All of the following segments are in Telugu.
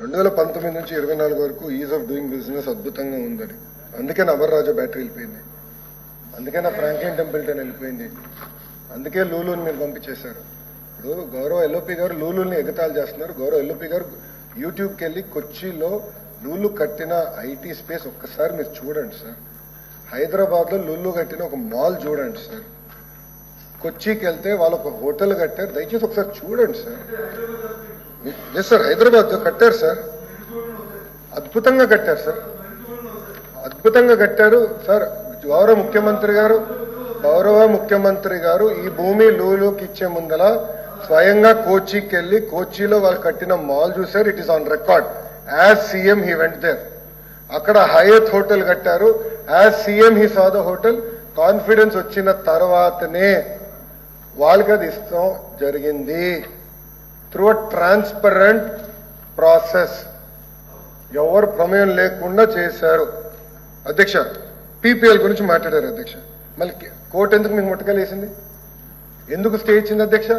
రెండు వేల పంతొమ్మిది నుంచి ఇరవై నాలుగు వరకు ఈజ్ ఆఫ్ డూయింగ్ బిజినెస్ అద్భుతంగా ఉందని. అందుకే నా అమర్రాజా బ్యాటరీ వెళ్ళిపోయింది. అందుకే నా ఫ్రాంక్లిన్ టెంపుల్టన్ వెళ్ళిపోయింది. అందుకే లూలుని మీరు పంపించేశారు. ఇప్పుడు గౌరవ ఎల్ఓపి గారు లూలుని ఎగతాళి చేస్తున్నారు. గౌరవ ఎల్ఓపి గారు యూట్యూబ్కి వెళ్ళి కొచ్చిలో లూలు కట్టిన ఐటీ స్పేస్ ఒక్కసారి మీరు చూడండి సార్. హైదరాబాద్లో లూలు కట్టిన ఒక మాల్ చూడండి సార్. కొచ్చికి వెళ్తే వాళ్ళు ఒక హోటల్ కట్టారు. దయచేసి ఒకసారి చూడండి సార్. ఎస్ సార్ హైదరాబాద్ కట్టారు సార్ అద్భుతంగా కట్టారు సార్ అద్భుతంగా కట్టారు సార్ గౌరవ ముఖ్యమంత్రి గారు గౌరవ ముఖ్యమంత్రి గారు ఈ భూమి లోలోకి ఇచ్చే ముందల స్వయంగా కోచికి వెళ్ళి కోచిలో వాళ్ళు కట్టిన మాల్ చూసారు it is on record as CM he went there అక్కడ హయత్ హోటల్ కట్టారు. As CM he saw the hotel confidence వచ్చిన తర్వాతనే వాళ్ళకి అది ఇస్తాం జరిగింది. త్రూ అ ట్రాన్స్పరెంట్ ప్రాసెస్ ఎవరు ప్రమేయం లేకుండా చేశారు. అధ్యక్ష పీపీఎల్ గురించి మాట్లాడారు అధ్యక్ష. మళ్ళీ కోర్టు ఎందుకు మీకు ముట్టకలేసింది ఎందుకు స్టే ఇచ్చింది అధ్యక్ష?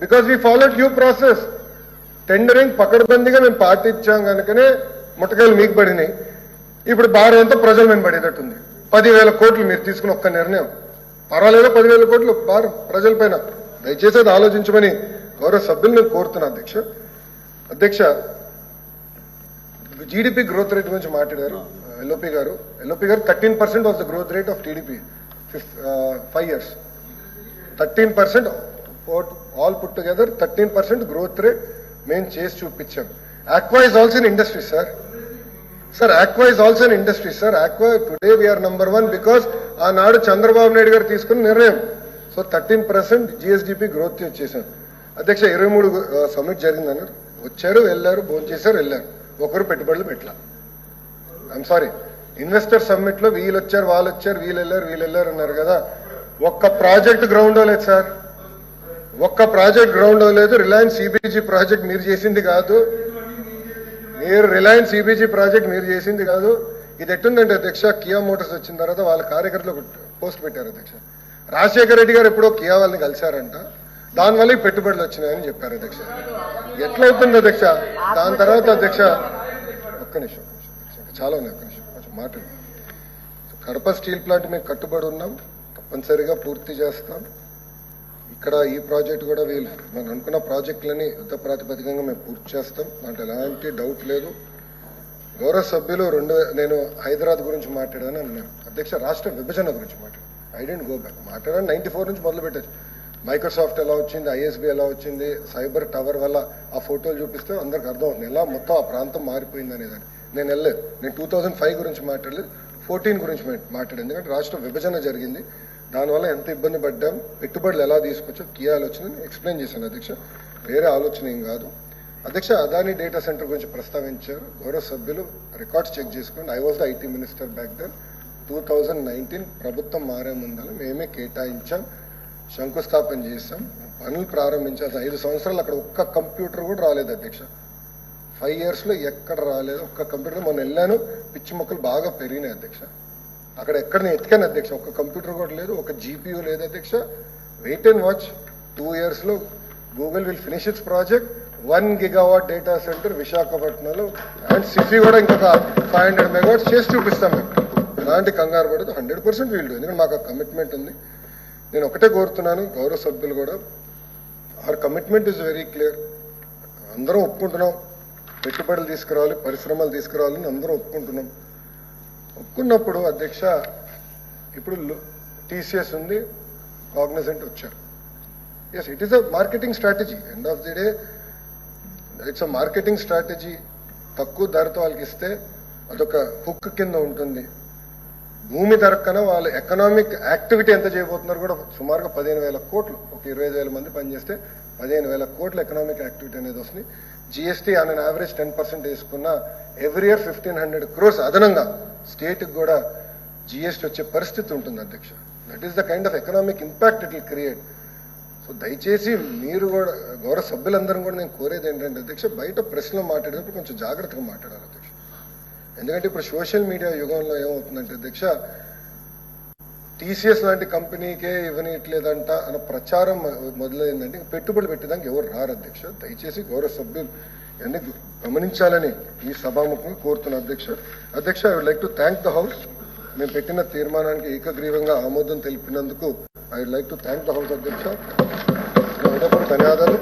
Because we follow due process tendering పకడ్బందీగా మేము పాటించాం కనుకనే ముట్టకాయలు మీకు పడినాయి. ఇప్పుడు భారం అంతా ప్రజల మీద పడేటట్టుంది. పదివేల కోట్లు మీరు తీసుకున్న ఒక్క నిర్ణయం. పర్వాలేదు పదివేల కోట్లు? భారం. ప్రజలపైన దయచేసి అది ఆలోచించమని గౌరవ సభ్యులు నేను కోరుతున్నా అధ్యక్ష. అధ్యక్ష జీడిపి గ్రోత్ రేట్ గురించి మాట్లాడారు LOP garu. LOP garu thirteen percent was the growth rate of TDP five years thirteen percent all put together thirteen percent growth rate మేము చేసి చూపించాం. Aqua is also in industry sir sir aqua is also in industry sir aqua today we are number one because ఆనాడు చంద్రబాబు నాయుడు గారు తీసుకున్న నిర్ణయం. So thirteen percent GSDP growth చేశాం. అధ్యక్ష ఇరవై మూడు సమ్మిట్ జరిగిందన్నారు వచ్చారు వెళ్ళారు భోజనం చేశారు వెళ్ళారు. ఒకరు పెట్టుబడులు పెట్టలా. ఐఎమ్ సారీ ఇన్వెస్టర్ సమ్మిట్లో వీళ్ళు వచ్చారు వాళ్ళు వచ్చారు వీళ్ళు వెళ్ళారు వీళ్ళు వెళ్ళారు అన్నారు కదా. ఒక్క ప్రాజెక్ట్ గ్రౌండ్ లేదు సార్. ఒక్క ప్రాజెక్ట్ గ్రౌండ్ లేదు రిలయన్స్ సిబిజీ ప్రాజెక్ట్ మీరు చేసింది కాదు. మీరు రిలయన్స్ సిబిజీ ప్రాజెక్ట్ మీరు చేసింది కాదు. ఇది ఎట్టుందంటే అధ్యక్ష కియా మోటార్స్ వచ్చిన తర్వాత వాళ్ళ కార్యకర్తలు పోస్ట్ పెట్టారు అధ్యక్ష. రాజశేఖర రెడ్డి గారు ఎప్పుడో కియా వాళ్ళని కలిశారంట. దానివల్ల పెట్టుబడులు వచ్చినాయని చెప్పారు అధ్యక్ష. ఎట్లవుతుంది అధ్యక్ష? దాని తర్వాత అధ్యక్ష ఒక్క నిమిషం చాలా ఉన్నాయి ఒక్క నిమిషం కొంచెం మాట్లాడు. కడప స్టీల్ ప్లాంట్ మేము కట్టుబడి ఉన్నాం తప్పనిసరిగా పూర్తి చేస్తాం. ఇక్కడ ఈ ప్రాజెక్ట్ కూడా వీళ్ళు మనం అనుకున్న ప్రాజెక్టులని యుద్ధ ప్రాతిపదికంగా మేము పూర్తి చేస్తాం. దాంట్లో ఎలాంటి డౌట్ లేదు. గౌరవ సభ్యులు రెండు నేను హైదరాబాద్ గురించి మాట్లాడాను అన్నాను అధ్యక్ష రాష్ట్ర విభజన గురించి మాట్లాడాను ఐ డెంట్ గో బ్యాక్. మాట్లాడాను నైన్టీ ఫోర్ నుంచి మొదలు పెట్టచ్చు మైక్రోసాఫ్ట్ ఎలా వచ్చింది ఐఎస్బి ఎలా వచ్చింది సైబర్ టవర్ వల్ల ఆ ఫోటోలు చూపిస్తే అందరికి అర్థం అవుతుంది ఎలా మొత్తం ఆ ప్రాంతం మారిపోయింది అనేదాన్ని. నేను వెళ్ళలేదు. నేను టూ థౌజండ్ ఫైవ్ గురించి మాట్లాడలేదు ఫోర్టీన్ గురించి మాట్లాడాను. ఎందుకంటే రాష్ట్ర విభజన జరిగింది. దానివల్ల ఎంత ఇబ్బంది పడ్డాం పెట్టుబడులు ఎలా తీసుకొచ్చో కియా ఆలోచన ఎక్స్ప్లెయిన్ చేశాను అధ్యక్ష. వేరే ఆలోచన ఏం కాదు. అధ్యక్ష అదాని డేటా సెంటర్ గురించి ప్రస్తావించారు. గౌరవ సభ్యులు రికార్డ్స్ చెక్ చేసుకోండి. I was the IT minister back then two thousand nineteen ప్రభుత్వం మారే ముందర మేమే కేటాయించాం. శంకుస్థాపన చేస్తాం పనులు ప్రారంభించాల్సిన ఐదు సంవత్సరాలు అక్కడ ఒక్క కంప్యూటర్ కూడా రాలేదు అధ్యక్ష. ఫైవ్ ఇయర్స్లో ఎక్కడ రాలేదు. ఒక్క కంప్యూటర్ మొన్న వెళ్ళాను. పిచ్చి మొక్కలు బాగా పెరిగినాయి అధ్యక్ష. అక్కడ ఎక్కడ నేను ఎత్తికాను అధ్యక్ష. ఒక్క కంప్యూటర్ కూడా లేదు. ఒక జీపీయూ లేదు అధ్యక్ష. వెయిట్ అండ్ వాచ్ టూ ఇయర్స్లో Google will finish its project one gigawatt data centre విశాఖపట్నంలో అండ్ సిటీ కూడా ఇంకొక ఫైవ్ హండ్రెడ్ మెగావాట్స్ చేసి చూపిస్తాం మేము. ఎలాంటి కంగారు పడదు హండ్రెడ్ పర్సెంట్ వీళ్ళు ఎందుకంటే మాకు కమిట్మెంట్ ఉంది. నేను ఒకటే కోరుతున్నాను గౌరవ సభ్యులు కూడా. Our commitment is very clear అందరం ఒప్పుకుంటున్నాం. పెట్టుబడులు తీసుకురావాలి పరిశ్రమలు తీసుకురావాలని అందరం ఒప్పుకుంటున్నాం. ఒప్పుకున్నప్పుడు అధ్యక్ష ఇప్పుడు టీసీఎస్ ఉంది కాగ్నసెంట్ వచ్చారు. Yes it is a marketing strategy end of the day it's a marketing strategy తక్కువ ధరతో వాళ్ళకి ఇస్తే అదొక హుక్ కింద ఉంటుంది. భూమి ధర వాళ్ళు ఎకనామిక్ యాక్టివిటీ ఎంత చేయబోతున్నారు కూడా సుమారుగా పదిహేను వేల కోట్లు ఒక ఇరవై వేల మంది పనిచేస్తే పదిహేను వేల కోట్ల ఎకనామిక్ యాక్టివిటీ అనేది వస్తుంది. GST on an average ten percent వేసుకున్న every year fifteen hundred crores అదనంగా స్టేట్కి కూడా జిఎస్టీ వచ్చే పరిస్థితి ఉంటుంది అధ్యక్ష. That is the kind of economic impact it will create so దయచేసి మీరు కూడా గౌరవ సభ్యులందరం కూడా నేను కోరేది ఏంటంటే అధ్యక్ష బయట ప్రశ్నలు మాట్లాడేటప్పుడు కొంచెం జాగ్రత్తగా మాట్లాడాలి అధ్యక్ష. ఎందుకంటే ఇప్పుడు సోషల్ మీడియా యుగంలో ఏమవుతుందంటే అధ్యక్ష టీసీఎస్ లాంటి కంపెనీకే ఇవ్వనియట్లేదంట అన్న ప్రచారం మొదలైందంటే పెట్టుబడి పెట్టేదానికి ఎవరు రారు అధ్యక్ష. దయచేసి గౌరవ సభ్యులు ఇవన్నీ గమనించాలని ఈ సభాముఖంగా కోరుతున్న అధ్యక్ష. అధ్యక్ష I would like to thank the house మేము పెట్టిన తీర్మానానికి ఏకగ్రీవంగా ఆమోదం తెలిపినందుకు I would like to thank the house అధ్యక్ష. ధన్యవాదాలు.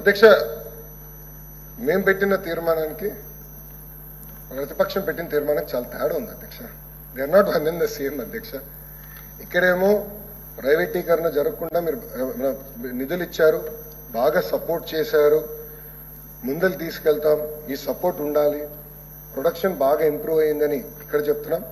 అధ్యక్ష మేము పెట్టిన తీర్మానానికి ప్రతిపక్షం పెట్టిన తీర్మానం చాలా తేడా ఉంది అధ్యక్ష. They are not one in the same అధ్యక్ష. ఇక్కడేమో ప్రైవేటీకరణ జరగకుండా మీరు నిధులు ఇచ్చారు బాగా సపోర్ట్ చేశారు ముందలు తీసుకెళ్తాం ఈ సపోర్ట్ ఉండాలి ప్రొడక్షన్ బాగా ఇంప్రూవ్ అయిందని ఇక్కడ చెప్తున్నాం.